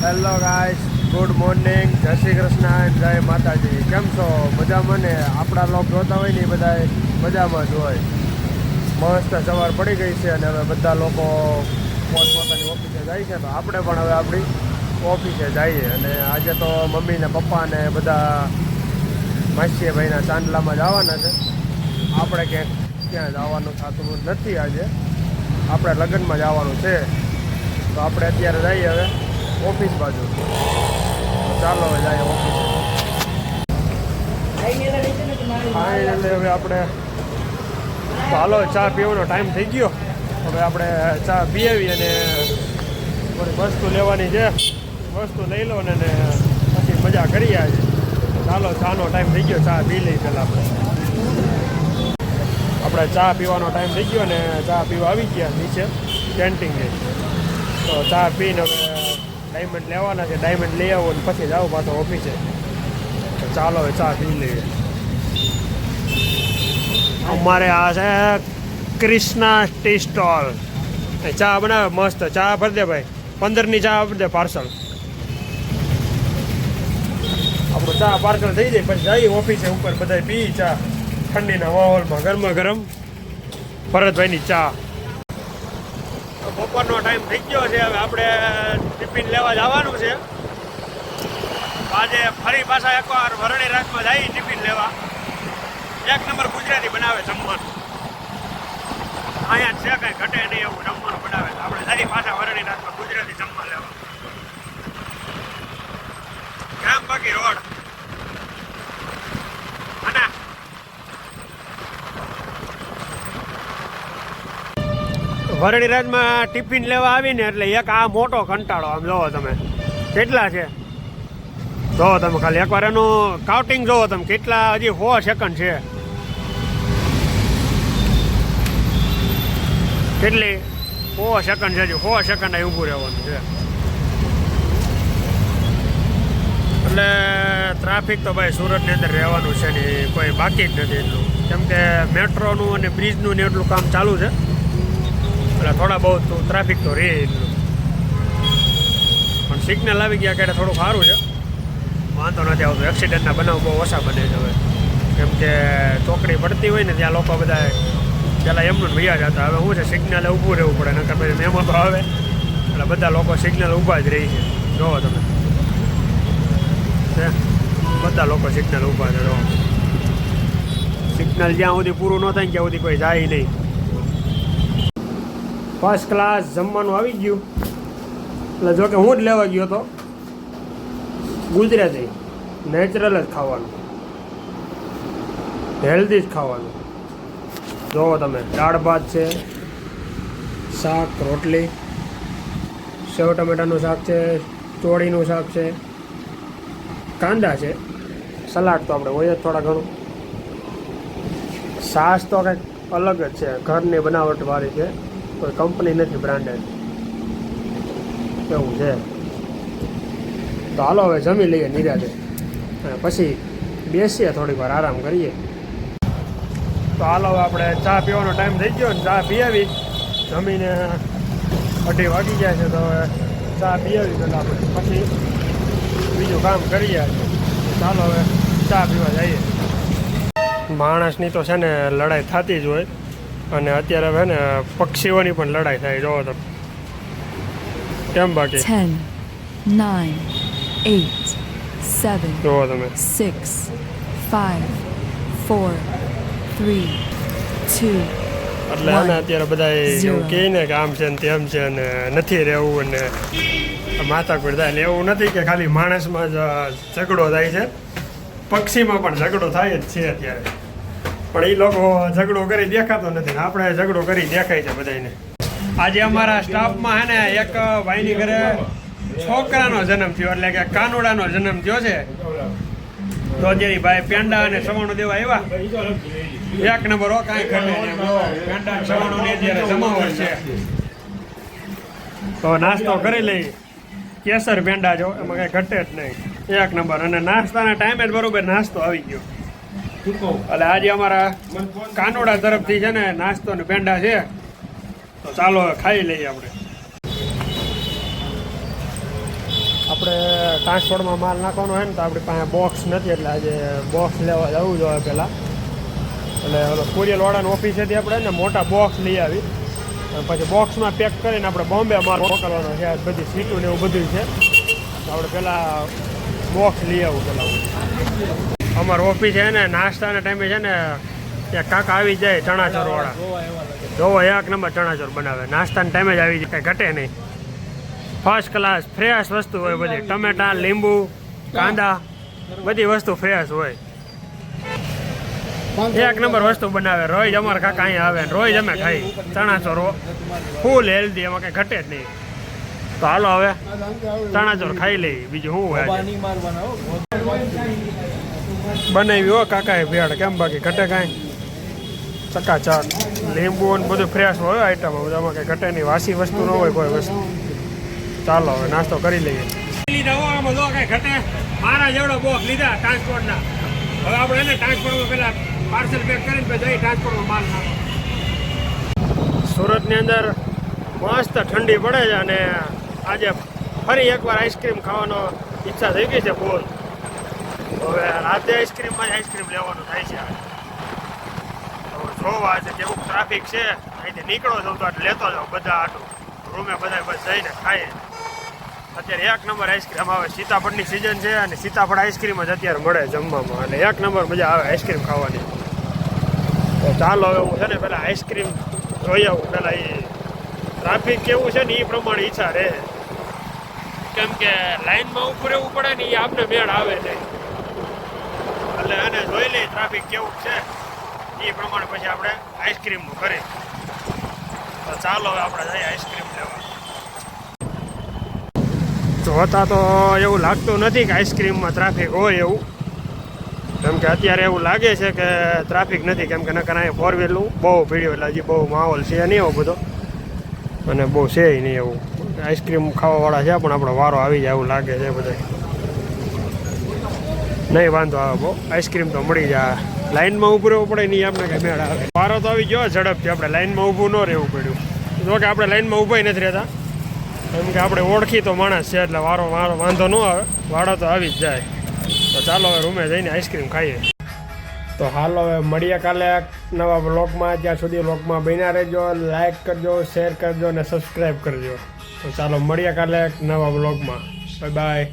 Hello guys good morning જય શ્રી કૃષ્ણ જય માતાજી. કેમ છો? મજામાં ને? આપણા લોક જોતા હોય ને એ બધા મજામાં જ હોય. મસ્ત સવાર પડી ગઈ છે અને હવે બધા લોકો પોતપોતાની ઓફિસે જાય છે. તો આપણે પણ હવે આપણી ઓફિસે જઈએ. અને આજે તો મમ્મી ને પપ્પા ને બધા માસીએ ભાઈના ચાંદલામાં જવાના છે. આપણે ક્યાંક ત્યાં જવાનું થતું નથી આજે. આપણે લગ્નમાં જવાનું છે. તો આપણે અત્યારે જઈએ હવે. ઓફિસ બાજુ. ચાલો હવે જાય ઓફિસ. ફાઇનલી હવે આપણે હાલો ચા પીવાનો ટાઈમ થઈ ગયો. હવે આપણે ચા પીઆવી અને વસ્તુ લેવાની છે. વસ્તુ લઈ લો ને પછી મજા કરી આજે. ચાલો, ચાનો ટાઈમ થઈ ગયો. ચા પી લઈ પહેલાં આપણે. આપણે ચા પીવાનો ટાઈમ થઈ ગયો ને ચા પીવા આવી ગયા નીચે. કેન્ટીને તો ચા પીને હવે ડાયમંડ લેવાના છે ડાયમંડ લઈ આવો ને પછી જાઓ પાછો ઓફિસે ચાલો હવે ચા પી લઈએ. અમારે આ છે ક્રિષ્ના ટી સ્ટોલ. ચા બનાવે, મસ્ત ચા ભરી દે ભાઈ. પંદરની ચા ભરી દે પાર્સલ આપણો ચા પાર્સલ થઈ જાય, પછી જઈએ ઓફિસે ઉપર બધા પી ચા. ઠંડીના માહોલમાં ગરમા ગરમ. ભરતભાઈની ચા. બપોરનો ટાઈમ થઈ ગયો છે. હવે આપણે ટિફિન લેવા જવાનું છે. આજે ફરી પાછા એકવાર વરણી રાજમાં જાય ટિફિન લેવા. એક નંબર ગુજરાતી બનાવે જમવાનું. અહીંયા છે કઈ ઘટે નહીં એવું જમવાનું બનાવે છે આપણે જઈ પાછા વરણી રાજમાં ગુજરાતી જમવા લેવા ગામ બાકી રોડ અને વરણીરાજમાં ટિફિન લેવા આવીને એટલે એક આ મોટો કંટાળો. આમ જોવો તમે. કેટલા છે? જોવો તમે ખાલી. એકવાર એનું કાઉન્ટિંગ જોવો તમે. કેટલા હજી સો સેકન્ડ છે. કેટલી? સો સેકન્ડ છે હજી. સો સેકન્ડ અહીં ઊભું રહેવાનું છે. એટલે ટ્રાફિક તો ભાઈ સુરતની અંદર રહેવાનું છે ને કોઈ બાકી જ નથી એટલું. કેમ કે મેટ્રોનું અને બ્રિજનું ને એટલું કામ ચાલુ છે. એટલે થોડા બહુ ટ્રાફિક તો રહે એટલું પણ સિગ્નલ આવી ગયા એટલે થોડું સારું છે. વાંધો નથી આવતો. એક્સિડન્ટના બનાવ બહુ ઓછા બને છે હવે. કેમ કે ચોકડી પડતી હોય ને ત્યાં લોકો બધા પહેલાં એમનું ભૈયા જતા હવે શું છે સિગ્નલે ઊભું રહેવું પડે, નકર પછી મેમો તો આવે. એટલે બધા લોકો સિગ્નલ ઊભા જ રહી છે. જોવો તમે. બધા લોકો સિગ્નલ ઊભા છે જોવો સિગ્નલ જ્યાં સુધી પૂરું ન થાય ત્યાં સુધી કોઈ જાય નહીં. ફર્સ્ટ ક્લાસ જમવાનું આવી ગયું. એટલે જોકે હું જ લેવા ગયો હતો ગુજરાતી. નેચરલ જ ખાવાનું. હેલ્ધી જ ખાવાનું. જોવો તમે, દાળ ભાત છે, શાક, રોટલી, સેવ ટમેટાનું શાક છે, ચોળીનું શાક છે, કાંદા છે. સલાડ તો આપણે હોય જ થોડા ઘણું. સાસ તો કંઈક અલગ જ છે, ઘરની બનાવટવાળી છે. કોઈ કંપની નથી બ્રાન્ડેડ એવું છે. તો હાલો હવે જમી લઈએ નિરાતે. અને પછી બેસીએ થોડીક વાર, આરામ કરીએ. તો હાલો આપણે ચા પીવાનો ટાઈમ થઈ ગયો ને, ચા પીવી જમીને અઢી વાગી જાય છે, તો હવે ચા પીવી પહેલાં આપણે પછી બીજું કામ કરીએ ચાલો હવે ચા પીવા જઈએ. માણસની તો છે ને લડાઈ થતી જ હોય. અને અત્યારે હવે ને પક્ષીઓની પણ લડાઈ થાય જોવો તો કેમ બાકી? 10, 9, 8, 7, જોવો તમે. 6, 5, 4, 3, 2, એટલે આને અત્યારે બધા. એવું કહે ને કે આમ છે ને તેમ છે ને નથી રહેવું અને માથાકૂટ થાય એટલે એવું નથી કે ખાલી માણસમાં જ ઝઘડો થાય છે. પક્ષીમાં પણ ઝઘડો થાય જ છે અત્યારે. પણ એ લોકો ઝઘડો કરી દેખાતો નથી ને. આપણે ઝઘડો કરી દેખાય છે બધાને આજે અમારા સ્ટાફમાં હે ને એક ભાઈની ઘરે છોકરાનો જન્મ થયો, એટલે કે કાનુડાનો જન્મ થયો છે. તો અત્યારે ભાઈ પેંડા અને સવાણું દેવા આવ્યા. એક નંબર હો, કાંઈ ઘટે પેંડા અને સવાણુંની અત્યારે જમાવટ છે. તો નાસ્તો કરી લઈ. કેસર પેંડા જો, એમાં કાંઈ ઘટે જ નહીં. એક નંબર. અને નાસ્તાના ટાઈમે જ બરોબર નાસ્તો આવી ગયો. એટલે આજે અમારા કાનોડા તરફથી છે ને નાસ્તો ને પેંડા છે. તો ચાલો ખાઈ લઈએ આપણે. આપણે ટ્રાન્સપોર્ટમાં માલ નાખવાનો હોય ને તો આપણી પાસે બોક્સ નથી, એટલે આજે બોક્સ લેવા જવું જોઈએ પહેલાં. એટલે ઓલો કુરિયરવાળાની ઓફિસેથી આપણે ને મોટા બોક્સ લઈ આવી. પછી બોક્સમાં પેક કરીને આપણે બોમ્બે માલ મોકલવાનો છે બધી સીટું ને એવું બધું છે. આપણે પહેલાં બોક્સ લઈ આવું પહેલાં. અમારી ઓફિસ છે ને, નાસ્તાના ટાઈમે છે ને, ત્યાં કાકા આવી જાય ચણાચોરવાળા. જોવો, એક નંબર ચણાચોર બનાવે. નાસ્તાના ટાઈમે જ આવી જાય ઘટે નહીં. ફર્સ્ટ ક્લાસ ફ્રેશ વસ્તુ હોય બધી. ટમેટા, લીંબુ, કાંદા, બધી વસ્તુ ફ્રેશ હોય. એક નંબર વસ્તુ બનાવે. રોજ અમારા કાકા અહીંયા આવે ને રોજ અમે ખાઈ. ચણાચોર ફૂલ હેલ્ધી એમાં કંઈ ઘટે જ નહીં. તો હાલો હવે, ચણાચોર ખાઈ લઈ બીજું શું હોય? બનાવી હો કાકાએ ભેળ. કેમ બાકી? ઘટે કાંઈ? ચકાચક. લીંબુ ને બધું ફ્રેશ હોય આઈટમ બધામાં કંઈ ઘટે નહીં. વાસી વસ્તુ ન હોય કોઈ વસ્તુ. ચાલો હવે નાસ્તો કરી લઈએ. લીધા હો આમાં જો કાંઈ ઘટે. મારા જેવડો બોક લીધા ટ્રાન્સપોર્ટના હવે આપણે એને ટ્રાન્સપોર્ટમાં પેલા પાર્સલ પેક કરીને પછી જઈ ટ્રાન્સપોર્ટમાં માલ નાખો સુરતની અંદર મસ્ત ઠંડી પડે છે અને આજે ફરી એકવાર આઈસ્ક્રીમ ખાવાનો ઈચ્છા થઈ ગઈ છે બહુ હવે રાતે આઈસ્ક્રીમમાં જ આઈસ્ક્રીમ લેવાનું થાય છે હવે. જોવા છે કેવું ટ્રાફિક છે, અહીંથી નીકળો જાઉં તો આટલે લેતો જાઉં બધા આટું રૂમે બધા બસ જઈને ખાઈએ અત્યારે એક નંબર આઈસ્ક્રીમ આવે, સીતાફળની સિઝન છે અને સીતાફળ આઈસ્ક્રીમ જ અત્યારે મળે જમવામાં. એટલે એક નંબર મજા આવે આઈસ્ક્રીમ ખાવાની. તો ચાલો હવે હું છે ને પહેલાં આઈસ્ક્રીમ જોઈ આવું. પહેલાં એ ટ્રાફિક કેવું છે ને એ પ્રમાણે ઈચ્છા રહે કેમ કે લાઈનમાં ઊભું રહેવું પડે ને એ આપને મેળ આવે નહીં એટલે આને જોઈ લઈ ટ્રાફિક કેવું છે? એ પ્રમાણે પછી આપણે આઈસ્ક્રીમનું કરીએ. તો ચાલો હવે આપણે જઈએ આઈસ્ક્રીમ લેવા. જોતા તો એવું લાગતું નથી કે આઈસ્ક્રીમમાં ટ્રાફિક હોય એવું. કેમ કે અત્યારે એવું લાગે છે કે ટ્રાફિક નથી, કેમ કે નકર અહીંયા ફોર વ્હીલનું બહુ ભીડ્યું એટલે હજી બહુ માહોલ છે નહીં એવો બધો. અને બહુ છે નહીં એવું. આઈસ્ક્રીમ ખાવાવાળા છે પણ આપણો વારો આવી જાય એવું લાગે છે બધા નહીં વાંધો આવે બહુ. આઈસ્ક્રીમ તો મળી જાય. લાઈનમાં ઊભું રહેવું પડે નહીં આપણે કઈ મેળ આવે. વારો તો આવી ગયો, ઝડપથી આપણે લાઈનમાં ઊભું ન રહેવું પડ્યું. જો કે આપણે લાઈનમાં ઊભા નથી રહેતા. એમ કે આપણે ઓળખી તો માણસ છે, એટલે વારો વારો વાંધો ન આવે. વાળો તો આવી જ જાય. તો ચાલો હવે રૂમે જઈને આઈસ્ક્રીમ ખાઈએ. તો હાલો હવે મળીએ કાલે નવા બ્લોગમાં ત્યાં સુધી બ્લોગમાં બન્યા રહેજો લાઈક કરજો શેર કરજો અને સબસ્ક્રાઈબ કરજો. તો ચાલો મળીએ કાલે નવા બ્લોગમાં બાય બાય